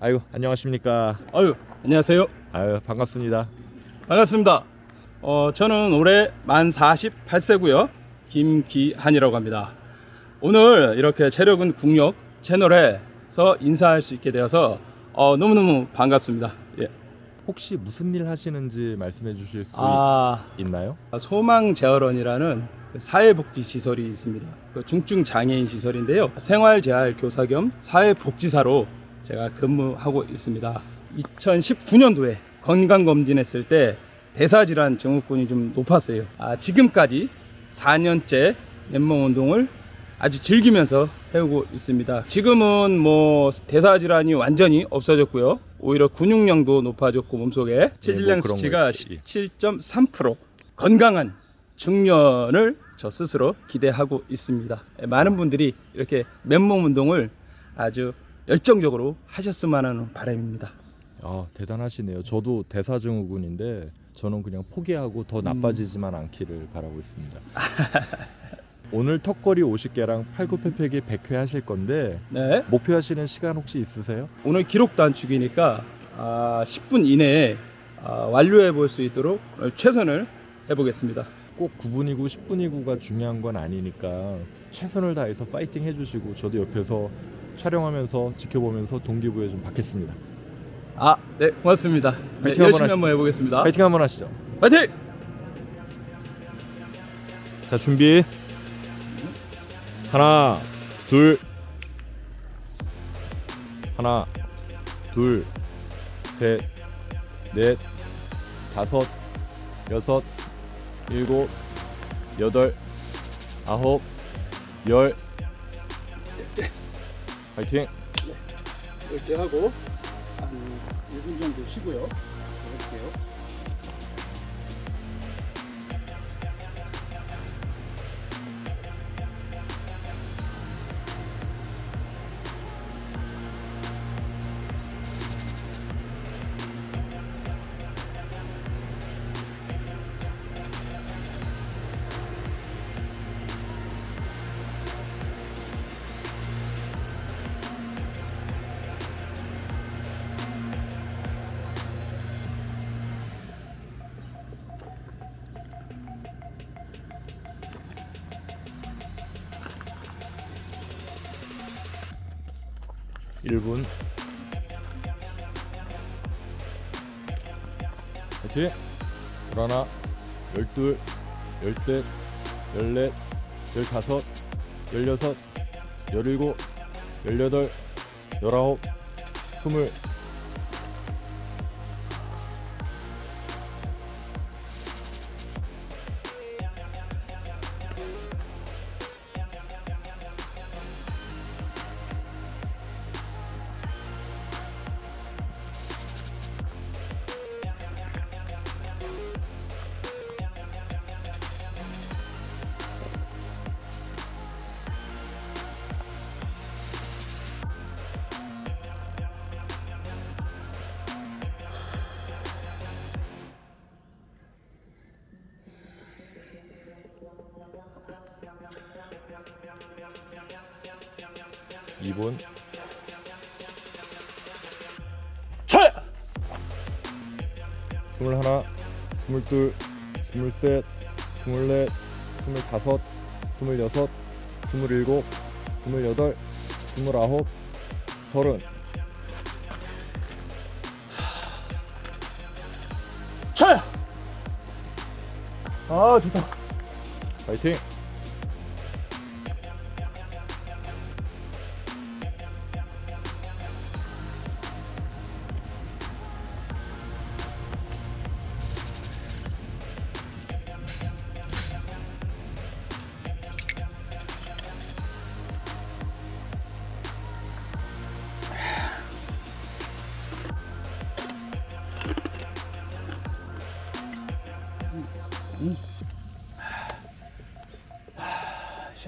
아유 안녕하십니까. 아유 안녕하세요. 아유 반갑습니다. 반갑습니다. 어 저는 올해 만 48세고요. 김기한이라고 합니다. 오늘 이렇게 체력은 국력 채널에서 인사할 수 있게 되어서 어, 너무너무 반갑습니다. 예. 혹시 무슨 일 하시는지 말씀해 주실 수 아 있나요? 소망재활원이라는 그 사회복지 시설이 있습니다. 그 중증 장애인 시설인데요. 생활재활 교사 겸 사회복지사로 제가 근무하고 있습니다. 2019년도에 건강 검진했을 때 대사질환 증후군이 좀 높았어요. 아, 지금까지 4년째 맨몸 운동을 아주 즐기면서 해오고 있습니다. 지금은 뭐 대사질환이 완전히 없어졌고요. 오히려 근육량도 높아졌고 몸속에 체질량 뭐 그런 수치가 거 있지. 17.3% 건강한 중년을 저 스스로 기대하고 있습니다. 예, 많은 분들이 이렇게 맨몸 운동을 아주 열정적으로 하셨으면 하는 바람입니다. 아 대단하시네요. 저도 대사증후군인데 저는 그냥 포기하고 더 나빠지지만 않기를 바라고 있습니다. 오늘 턱걸이 50개랑 팔굽혀펴기 100회 하실 건데 네. 목표하시는 시간 혹시 있으세요? 오늘 기록 단축이니까 아, 10분 이내에 아, 완료해 볼 수 있도록 오늘 최선을 해보겠습니다. 꼭 9분이고 10분이고가 중요한 건 아니니까 최선을 다해서 파이팅 해주시고 저도 옆에서 촬영하면서 지켜보면서 동기부여 좀 받겠습니다. 아, 네, 고맙습니다. 네, 한번 열심히 하시- 한번 해보겠습니다. 파이팅 한번 하시죠. 파이팅! 자 준비 하나 둘 하나 둘 셋 넷 다섯 여섯 일곱 여덟 아홉 열 파이팅 이렇게 하고 한 1분 정도 쉬고요. 해볼게요. 일분. 파이팅! 열하나 열둘 열셋 열넷 열다섯 열여섯 열일곱 열여덟 열아홉 스물 이분 차! 스물하나 스물둘 스물셋 스물넷 스물다섯 스물여섯 스물일곱 스물여덟 스물아홉 서른 차! 아, 좋다. 파이팅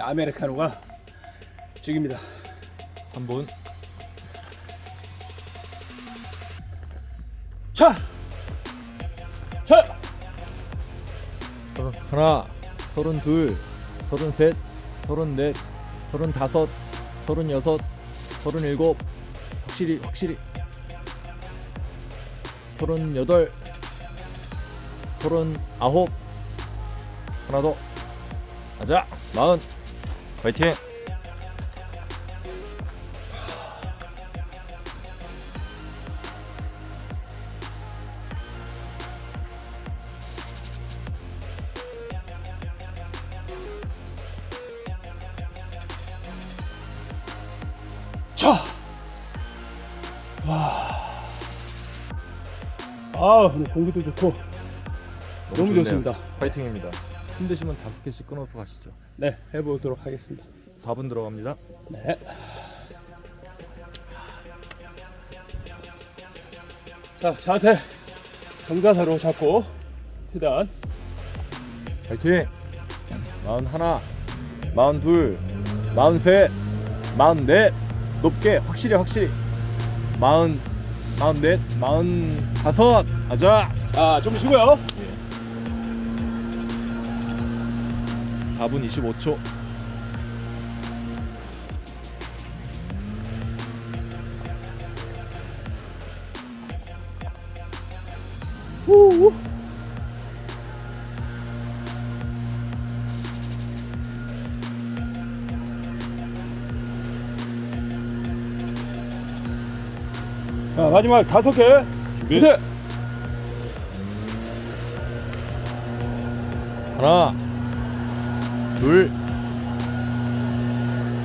아메리카노가 죽입니다. 3분 차! 차! 서른 하나, 서른 둘, 서른 셋, 서른 넷, 서른 다섯, 서른 여섯, 서른 일곱. 확실히 확실히 서른 여덟 서른 아홉 하나 더 가자 마흔 화이팅 자, 와, 아, 오늘 공기도 좋고 너무 좋네요. 좋습니다. 화이팅입니다 힘드시면 다섯 개씩 끊어서 가시죠 네, 해보도록 하겠습니다. 4분 들어갑니다 네. 자, 자세 정자세로 잡고 최대한 화이팅! 마흔 하나, 마흔 둘, 마흔 셋, 마흔 넷 높게 확실히 확실히 마흔 마흔 넷, 마흔 다섯 가자. 자, 좀 쉬고요. 4분 25초. 후. 자, 마지막 다섯 개. 준비. 네. 하나, 둘,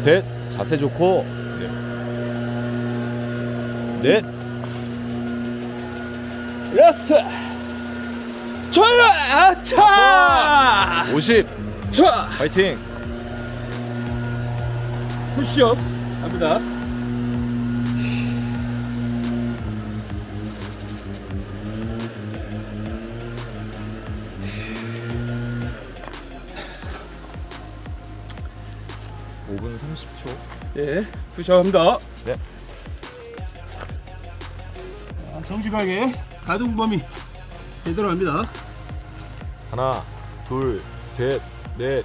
셋. 자세 좋고. 넷. 넷. 여섯. 좋아요. 아, 차. 50. 차. 화이팅. 푸시업 합니다. 예, 푸시업 합니다. 네. 자, 정직하게 가동 범위 제대로 합니다. 하나, 둘, 셋, 넷,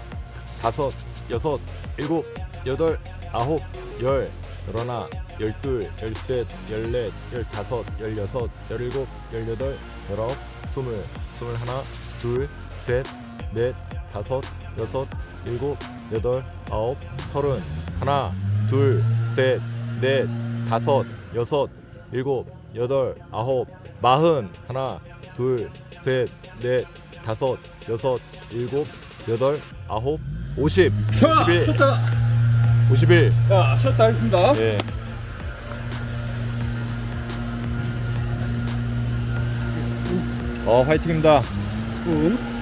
다섯, 여섯, 일곱, 여덟, 아홉, 열, 열하나, 열둘, 열셋, 열넷, 열다섯, 열여섯, 열일곱, 열여덟, 열아홉, 스물, 스물하나, 둘, 셋, 넷, 다섯, 여섯, 일곱, 여덟, 아홉, 서른, 하나, 둘, 셋, 넷, 다섯, 여섯, 일곱, 여덟, 아홉, 마흔, 하나, 둘, 셋, 넷, 다섯, 여섯, 일곱, 여덟, 아홉, 오십, 자, 오십일, 쉬었다. 오십일. 자, 쉬었다 하겠습니다. 예. 어, 화이팅입니다. 음.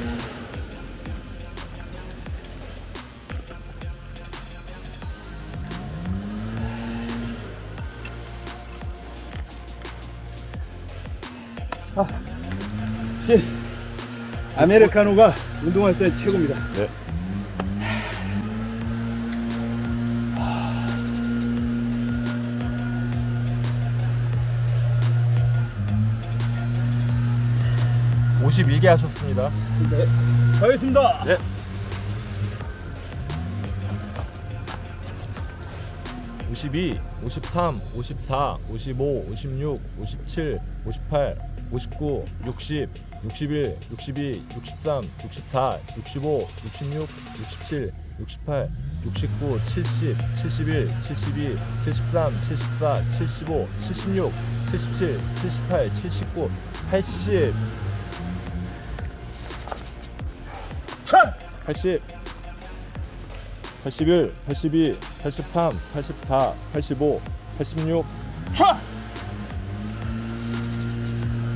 실 아메리카노가 운동할 때 최고입니다. 네. (51개) 하셨습니다 네, 가겠습니다. 네. (52) (53) (54) (55) (56) (57) (58) (59) (60) (61) (62) (63) (64) (65) (66) (67) (68) (69) (70) (71) (72) (73) (74) (75) (76) (77) (78) (79) (80) 차! 80 81 82 83 84 85 86 차!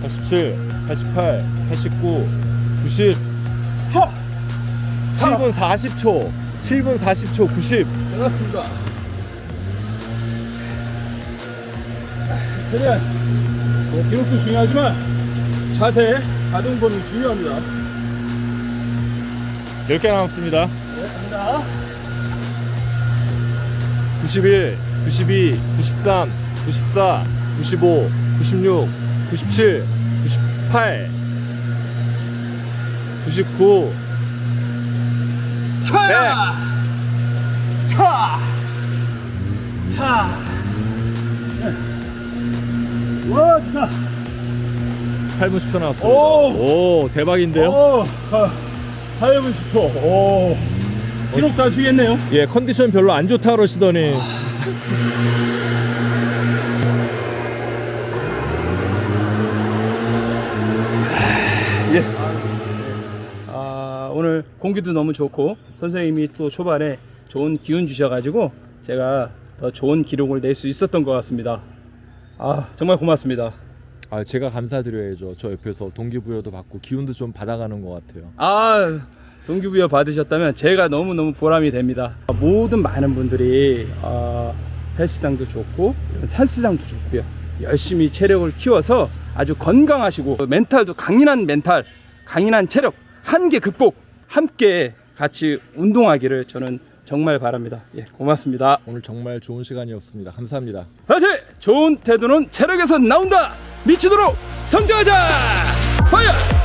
87 88 89 90 차! 7분 40초 7분 40초 90 잘났습니다. 최대한 뭐 기록도 중요하지만 자세, 가동 범위 중요합니다. 10개 남았습니다 네, 갑니다. 91 92 93 94 95 96 97 98 99 차! 차! 차! 네. 와, 좋다. 8분 10초 나왔습니다. 오! 오, 대박인데요? 오, 아, 8분 10초. 오, 기록 다치겠네요. 예, 컨디션 별로 안 좋다 그러시더니 아, 오늘 공기도 너무 좋고 선생님이 또 초반에 좋은 기운 주셔가지고 제가 더 좋은 기록을 낼 수 있었던 것 같습니다. 아, 정말 고맙습니다. 아, 제가 감사드려야죠. 저 옆에서 동기부여도 받고 기운도 좀 받아가는 것 같아요. 아 동기부여 받으셨다면 제가 너무 너무 보람이 됩니다 모든 많은 분들이 어, 헬스장도 좋고 산수장도 좋고요 열심히 체력을 키워서 아주 건강하시고 멘탈도 강인한 멘탈 강인한 체력 한계 극복 함께 같이 운동하기를 저는 정말 바랍니다 예 고맙습니다 오늘 정말 좋은 시간이었습니다. 감사합니다. 화이팅! 좋은 태도는 체력에서 나온다 미치도록 성장하자 파이어